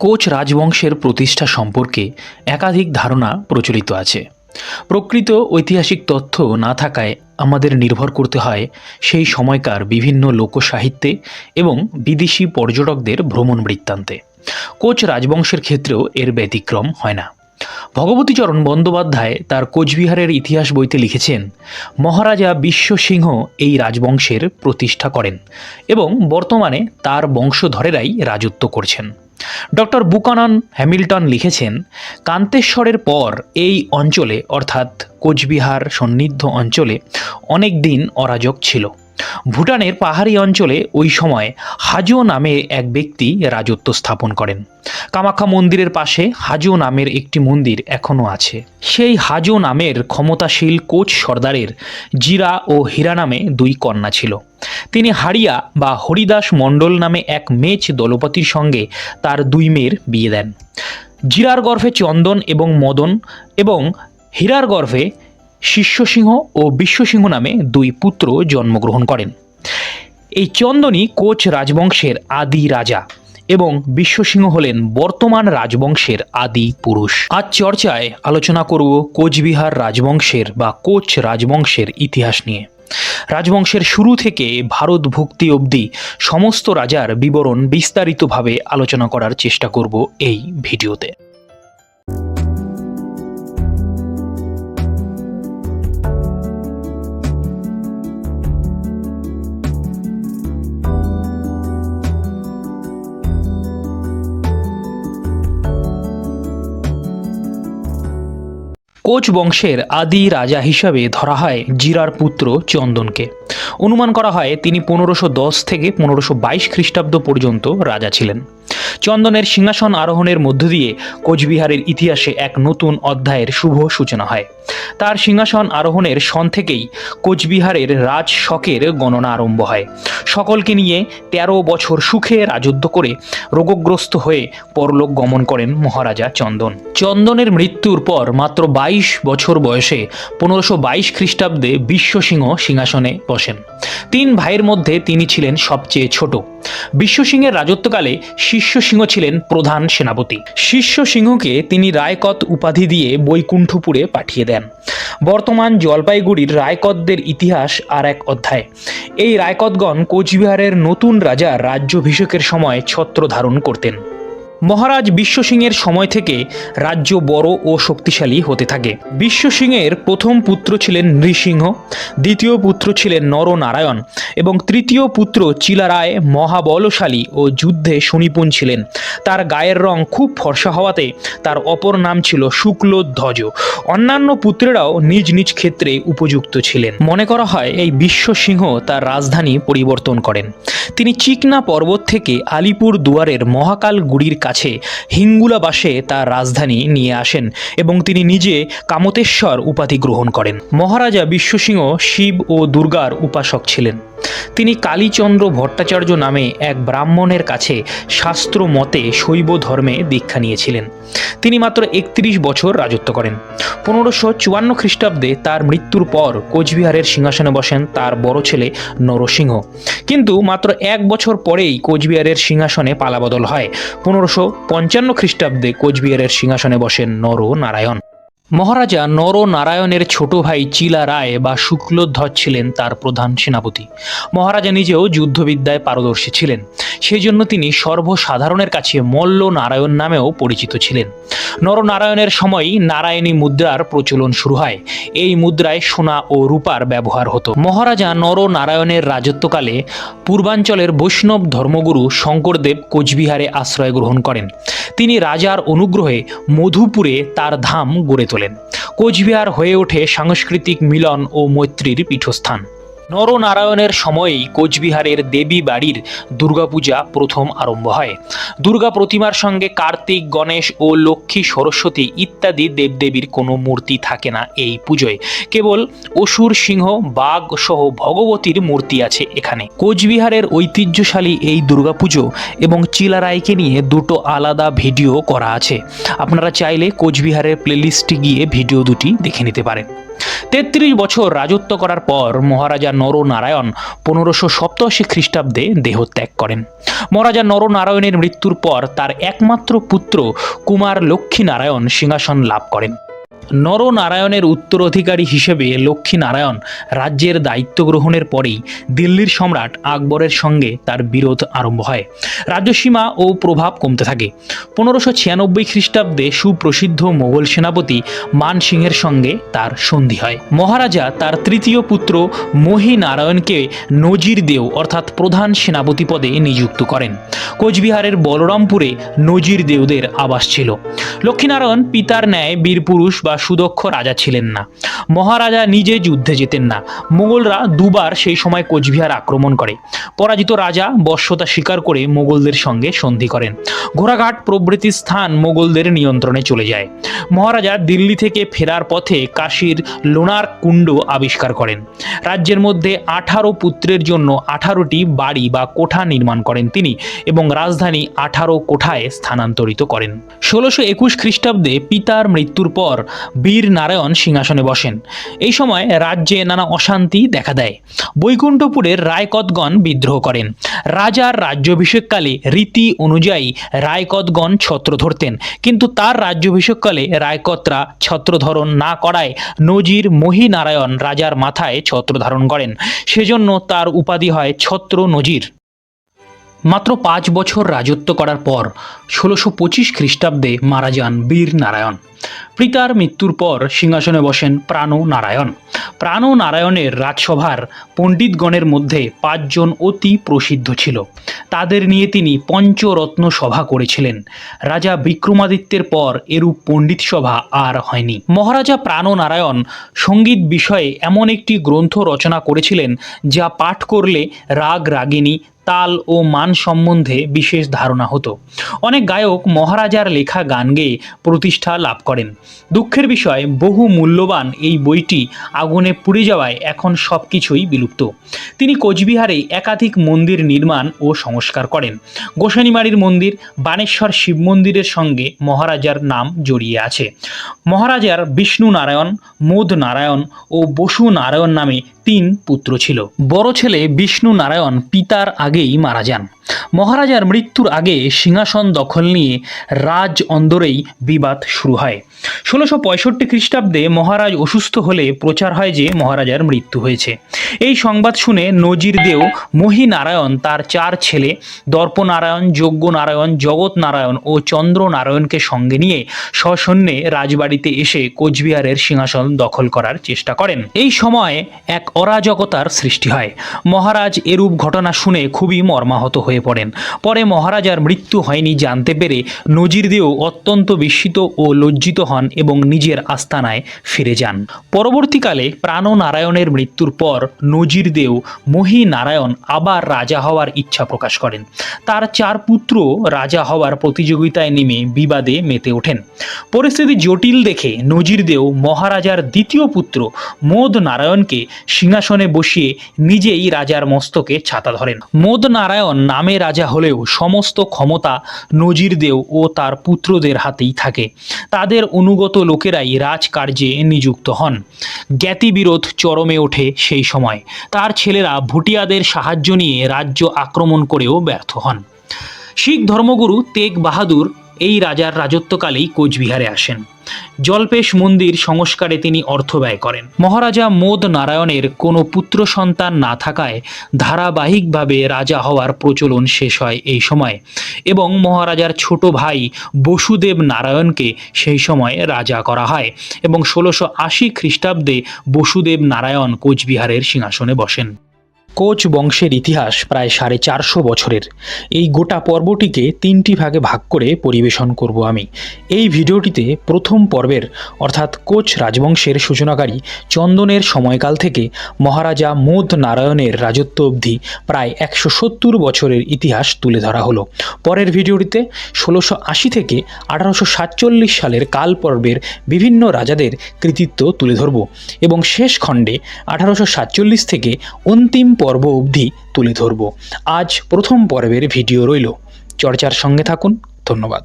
Coach রাজবংশের প্রতিষ্ঠা সম্পর্কে একাধিক ধারণা প্রচলিত আছে। প্রকৃত ঐতিহাসিক তথ্য না থাকায় আমাদের নির্ভর করতে হয় সেই সময়কার বিভিন্ন লোকসাহিত্যে এবং বিদেশি পর্যটকদের ভ্রমণ বৃত্তান্তে। কোচ রাজবংশের ক্ষেত্রেও এর ব্যতিক্রম হয় না। ভগবতীচরণ বন্দ্যোপাধ্যায় তার কোচবিহারের ইতিহাস বইতে লিখেছেন, মহারাজা বিশ্বসিংহ এই রাজবংশের প্রতিষ্ঠা করেন এবং বর্তমানে তার বংশধরেরাই রাজত্ব করছেন। ডক্টর বুকানন হ্যামিল্টন লিখেছেন, কান্তেশ্বরের পর এই অঞ্চলে, অর্থাৎ কোচবিহার সন্নিধ্য অঞ্চলে, অনেক দিন অরাজক ছিল। ভুটানের পাহাড়ি অঞ্চলে ওই সময় হাজো নামে এক ব্যক্তি রাজত্ব স্থাপন করেন। কামাখ্যা মন্দিরের পাশে হাজো নামের একটি মন্দির এখনও আছে। সেই হাজো নামের ক্ষমতাশীল কোচ সর্দারের জিরা ও হীরা নামে দুই কন্যা ছিল। তিনি হাড়িয়া বা হরিদাস মণ্ডল নামে এক মেচ দলপতির সঙ্গে তার দুই মেয়ের বিয়ে দেন। জিরার গর্ভে চন্দন এবং মদন এবং হীরার গর্ভে শিষ্যসিংহ ও বিশ্বসিংহ নামে দুই পুত্র জন্মগ্রহণ করেন। এই চন্দনী কোচ রাজবংশের আদি রাজা এবং বিশ্বসিংহ হলেন বর্তমান রাজবংশের আদি পুরুষ। আজ চর্চায় আলোচনা করব কোচবিহার রাজবংশের বা কোচ রাজবংশের ইতিহাস নিয়ে। রাজবংশের শুরু থেকে ভারত ভক্তি অবধি সমস্ত রাজার বিবরণ বিস্তারিতভাবে আলোচনা করার চেষ্টা করব এই ভিডিওতে। কোচ বংশের আদি রাজা হিসাবে ধরা হয় জিরার পুত্র চন্দনকে। অনুমান করা হয় তিনি পনেরোশো দশ থেকে পনেরোশো বাইশ খ্রিস্টাব্দ পর্যন্ত রাজা ছিলেন। চন্দনের সিংহাসন আরোহণের মধ্য দিয়ে কোচবিহারের ইতিহাসে এক নতুন অধ্যায়ের শুভ সূচনা হয়। তার সিংহাসন আরোহণের সন থেকেই কোচবিহারের রাজ শকের গণনা আরম্ভ হয়। সকলকে নিয়ে তেরো বছর সুখে রাজত্ব করে রোগগ্রস্ত হয়ে পরলোক গমন করেন মহারাজা চন্দন। চন্দনের মৃত্যুর পর মাত্র বাইশ বছর বয়সে পনেরোশো বাইশ খ্রিস্টাব্দে বিশ্বসিংহ সিংহাসনে বসেন। তিন ভাইয়ের মধ্যে তিনি ছিলেন সবচেয়ে ছোট। বিশ্বসিংহের রাজত্বকালে শিষ্য সিংহ ছিলেন প্রধান সেনাপতি। শিষ্য সিংহকে তিনি রায়কত উপাধি দিয়ে বৈকুণ্ঠপুরে পাঠিয়ে দেন। বর্তমান জলপাইগুড়ির রায়কতদের ইতিহাস আর এক অধ্যায়। এই রায়কতগণ কোচবিহারের নতুন রাজা রাজ্যভিষেকের সময় ছত্র ধারণ করতেন। মহারাজ বিশ্বসিংহের সময় থেকে রাজ্য বড় ও শক্তিশালী হতে থাকে। বিশ্বসিংহের প্রথম পুত্র ছিলেন নৃসিংহ, দ্বিতীয় পুত্র ছিলেন নরনারায়ণ এবং তৃতীয় পুত্র চিলারায় মহাবলশালী ও যুদ্ধে সুনিপুণ ছিলেন। তার গায়ের রং খুব ফর্সা হওয়াতে তার অপর নাম ছিল শুক্লধ্বজ। অন্যান্য পুত্রেরাও নিজ নিজ ক্ষেত্রে উপযুক্ত ছিলেন। মনে করা হয় এই বিশ্ব সিংহ তার রাজধানী পরিবর্তন করেন। তিনি চিকনা পর্বত থেকে আলিপুর দুয়ারের মহাকালগুড়ির কাছে হিঙ্গুলাবাসে তার রাজধানী নিয়ে আসেন এবং তিনি নিজে কামতেশ্বর উপাধি গ্রহণ করেন। মহারাজা বিশ্বসিংহ শিব ও দুর্গার উপাসক ছিলেন। তিনি কালীচন্দ্র ভট্টাচার্য নামে এক ব্রাহ্মণের কাছে শাস্ত্র মতে শৈব ধর্মে দীক্ষা নিয়েছিলেন। তিনি মাত্র একত্রিশ বছর রাজত্ব করেন। পনেরোশো চুয়ান্ন খ্রিস্টাব্দে তার মৃত্যুর পর কোচবিহারের সিংহাসনে বসেন তার বড় ছেলে নরসিংহ। কিন্তু মাত্র এক বছর পরেই কোচবিহারের সিংহাসনে পালাবদল হয়। পনেরোশো পঞ্চান্ন খ্রিস্টাব্দে কোচবিহারের সিংহাসনে বসেন নর নারায়ণ মহারাজা নরনারায়ণের ছোট ভাই চিলা রায় বা শুক্লধ্বজ ছিলেন তার প্রধান সেনাপতি। মহারাজা নিজেও যুদ্ধবিদ্যায় পারদর্শী ছিলেন। সেই জন্য তিনি সর্বসাধারণের কাছে মল্ল নারায়ণ নামেও পরিচিত ছিলেন। নরনারায়ণের সময়ই নারায়ণী মুদ্রার প্রচলন শুরু হয়। এই মুদ্রায় সোনা ও রূপার ব্যবহার হতো। মহারাজা নরনারায়ণের রাজত্বকালে পূর্বাঞ্চলের বৈষ্ণব ধর্মগুরু শঙ্করদেব কোচবিহারে আশ্রয় গ্রহণ করেন। তিনি রাজার অনুগ্রহে মধুপুরে তার ধাম গড়ে তোলেন। কোচবিহার হয়ে ওঠে সাংস্কৃতিক মিলন ও মৈত্রীর পীঠস্থান। নরনারায়ণের সময়েই কোচবিহারের দেবী বাড়ির দুর্গাপূজা প্রথম আরম্ভ হয়। দুর্গা প্রতিমার সঙ্গে কার্তিক, গণেশ ও লক্ষ্মী সরস্বতী ইত্যাদি দেবদেবীর কোনো মূর্তি থাকে না এই পুজোয়। কেবল অসুর, সিংহ, বাঘ সহ ভগবতীর মূর্তি আছে এখানে। কোচবিহারের ঐতিহ্যশালী এই দুর্গাপুজো এবং চিলারায়কে নিয়ে দুটো আলাদা ভিডিও করা আছে। আপনারা চাইলে কোচবিহারের প্লেলিস্টে গিয়ে ভিডিও দুটি দেখে নিতে পারেন। তেত্রিশ বছর রাজত্ব করার পর মহারাজা নরনারায়ণ পনেরোশো সপ্তাশি খ্রিস্টাব্দে দেহত্যাগ করেন। মহারাজা নরনারায়ণের মৃত্যুর পর তার একমাত্র পুত্র কুমার লক্ষ্মী নারায়ণ সিংহাসন লাভ করেন। নরনারায়ণের উত্তরাধিকারী হিসেবে লক্ষ্মীনারায়ণ রাজ্যের দায়িত্ব গ্রহণের পরেই দিল্লির সম্রাট আকবরের সঙ্গে তার বিরোধ আরম্ভ হয়। রাজ্যসীমা ও প্রভাব কমতে থাকে। পনেরোশো ছিয়ানব্বই খ্রিস্টাব্দে সুপ্রসিদ্ধ মোগল সেনাপতি মান সিংহের সঙ্গে তার সন্ধি হয়। মহারাজা তার তৃতীয় পুত্র মহি নারায়ণকে নজির দেও অর্থাৎ প্রধান সেনাপতি পদে নিযুক্ত করেন। কোচবিহারের বলরামপুরে নজির দেওদের আবাস ছিল। লক্ষ্মীনারায়ণ পিতার ন্যায় বীরপুরুষ বা সুদক্ষ রাজা ছিলেন না। মহারাজা নিজে যুদ্ধে যেতেন না। মোগলরা দুবার সেই সময় কোচবিহার আক্রমণ করে। পরাজিত রাজা বশ্যতা স্বীকার করে মোগলদের সঙ্গে সন্ধি করেন। ঘোড়াঘাট প্রভৃতি স্থান মোগলদের নিয়ন্ত্রণে চলে যায়। মহারাজা দিল্লি থেকে ফেরার পথে কাশীর লোনার কুণ্ড আবিষ্কার করেন। রাজ্যের মধ্যে আঠারো পুত্রের জন্য আঠারোটি বাড়ি বা কোঠা নির্মাণ করেন তিনি এবং রাজধানী আঠারো কোঠায় স্থানান্তরিত করেন। ষোলোশো একুশ খ্রিস্টাব্দে পিতার মৃত্যুর পর বীর নারায়ণ সিংহাসনে বসেন। এই সময় রাজ্যে নানা অশান্তি দেখা দেয়। বৈকুণ্ঠপুরের রায়কতগণ বিদ্রোহ করেন। রাজার রাজ্যাভিষেককালে রীতি অনুযায়ী রায়কতগণ ছত্র ধরতেন। কিন্তু তার রাজ্যাভিষেককালে রায়কতরা ছত্রধরণ না করায় নজির মহিনারায়ণ রাজার মাথায় ছত্র ধারণ করেন। সেজন্য তার উপাধি হয় ছত্র নজির। মাত্র পাঁচ বছর রাজত্ব করার পর ষোলোশো পঁচিশ খ্রিস্টাব্দে মারা যান বীর নারায়ণ। পিতার মৃত্যুর পর সিংহাসনে বসেন প্রাণ নারায়ণ। প্রাণ নারায়ণের রাজসভার পণ্ডিতগণের মধ্যে পাঁচজন অতি প্রসিদ্ধ ছিল। তাদের নিয়ে তিনি পঞ্চরত্ন সভা করেছিলেন। রাজা বিক্রমাদিত্যের পর এরূপ পণ্ডিত সভা আর হয়নি। মহারাজা প্রাণ নারায়ণ সংগীত বিষয়ে এমন একটি গ্রন্থ রচনা করেছিলেন যা পাঠ করলে রাগ রাগিনী তাল ও মান সম্বন্ধে বিশেষ ধারণা হতো। অনেক গায়ক মহারাজার লেখা গান গেয়ে প্রতিষ্ঠা লাভ করেন। দুঃখের বিষয়, বহু মূল্যবান এই বইটি আগুনে পুড়ে যাওয়ায় এখন সব কিছুই বিলুপ্ত। তিনি কোচবিহারে একাধিক মন্দির নির্মাণ ও সংস্কার করেন। গোসানিমারির মন্দির, বানেশ্বর শিব মন্দিরের সঙ্গে মহারাজার নাম জড়িয়ে আছে। মহারাজার বিষ্ণু নারায়ণ মোদ নারায়ণ ও বসু নারায়ণ নামে তিন পুত্র ছিল। বড় ছেলে বিষ্ণু নারায়ণ পিতার আগেই মারা যান। মহারাজার মৃত্যুর আগে সিংহাসন দখল নিয়ে রাজ অন্দরেই বিবাদ শুরু হয়। ষোলোশো পঁয়ষট্টি খ্রিস্টাব্দে মহারাজ অসুস্থ হলে প্রচার হয় যে মহারাজার মৃত্যু হয়েছে। এই সংবাদ শুনে নজির দেও মহি নারায়ণ তার চার ছেলে দর্পনারায়ণ যজ্ঞ নারায়ণ জগৎ নারায়ণ ও চন্দ্র নারায়ণকে সঙ্গে নিয়ে সসৈন্যে রাজবাড়িতে এসে কোচবিহারের সিংহাসন দখল করার চেষ্টা করেন। এই সময় এক অরাজকতার সৃষ্টি হয়। মহারাজ এরূপ ঘটনা শুনে খুবই মর্মাহত হয়ে পড়েন। পরে মহারাজার মৃত্যু হয়নি জানতে পেরে নজিরদেও অত্যন্ত বিস্মিত ও লজ্জিত হন এবং নিজের আস্তানায় ফিরে যান। পরবর্তীকালে প্রাণনারায়ণের মৃত্যুর পর নজিরদেও মহি নারায়ণ আবার রাজা হওয়ার ইচ্ছা প্রকাশ করেন। তার চার পুত্র রাজা হওয়ার প্রতিযোগিতায় নেমে বিবাদে মেতে ওঠেন। পরিস্থিতি জটিল দেখে নজিরদেও মহারাজার দ্বিতীয় পুত্র মোদ নারায়ণকে সিংহাসনে বসিয়ে নিজেই রাজার মস্তকে ছাতা ধরেন। মোদ নারায়ণ নামে রাজা হলেও সমস্ত ক্ষমতা নজিরদেও ও তার পুত্রদের হাতেই থাকে। তাদের অনুগত লোকেরাই রাজকার্যে নিযুক্ত হন। জ্ঞাতিবিরোধ চরমে ওঠে সেই সময়। তার ছেলেরা ভুটিয়াদের সাহায্য নিয়ে রাজ্য আক্রমণ করেও ব্যর্থ হন। শিখ ধর্মগুরু তেগ বাহাদুর এই রাজার রাজত্বকালেই কোচবিহারে আসেন। জলপেশ মন্দির সংস্কারে তিনি অর্থ ব্যয় করেন। মহারাজা মোদ নারায়ণের কোনো পুত্র সন্তান না থাকায় ধারাবাহিকভাবে রাজা হওয়ার প্রচলন শেষ হয় এই সময় এবং মহারাজার ছোট ভাই বসুদেব নারায়ণকে সেই সময় রাজা করা হয় এবং ষোলোশো আশি খ্রিস্টাব্দে বসুদেব নারায়ণ কোচবিহারের সিংহাসনে বসেন। কোচ বংশের ইতিহাস প্রায় সাড়ে চারশো বছরের। এই গোটা পর্বটিকে তিনটি ভাগে ভাগ করে পরিবেশন করব আমি। এই ভিডিওটিতে প্রথম পর্বের, অর্থাৎ কোচ রাজবংশের সূচনাকারী চন্দনের সময়কাল থেকে মহারাজা মোদ নারায়ণের রাজত্ব অবধি প্রায় একশো সত্তর বছরের ইতিহাস তুলে ধরা হলো। পরের ভিডিওটিতে ষোলোশো আশি থেকে আঠারোশো সাতচল্লিশ সালের কাল পর্বের বিভিন্ন রাজাদের কৃতিত্ব তুলে ধরব এবং শেষ খণ্ডে আঠারোশো সাতচল্লিশ থেকে অন্তিম পর্ব অবধি তুলে ধরব। আজ প্রথম পর্বের ভিডিও রইল। চর্চার সঙ্গে থাকুন। ধন্যবাদ।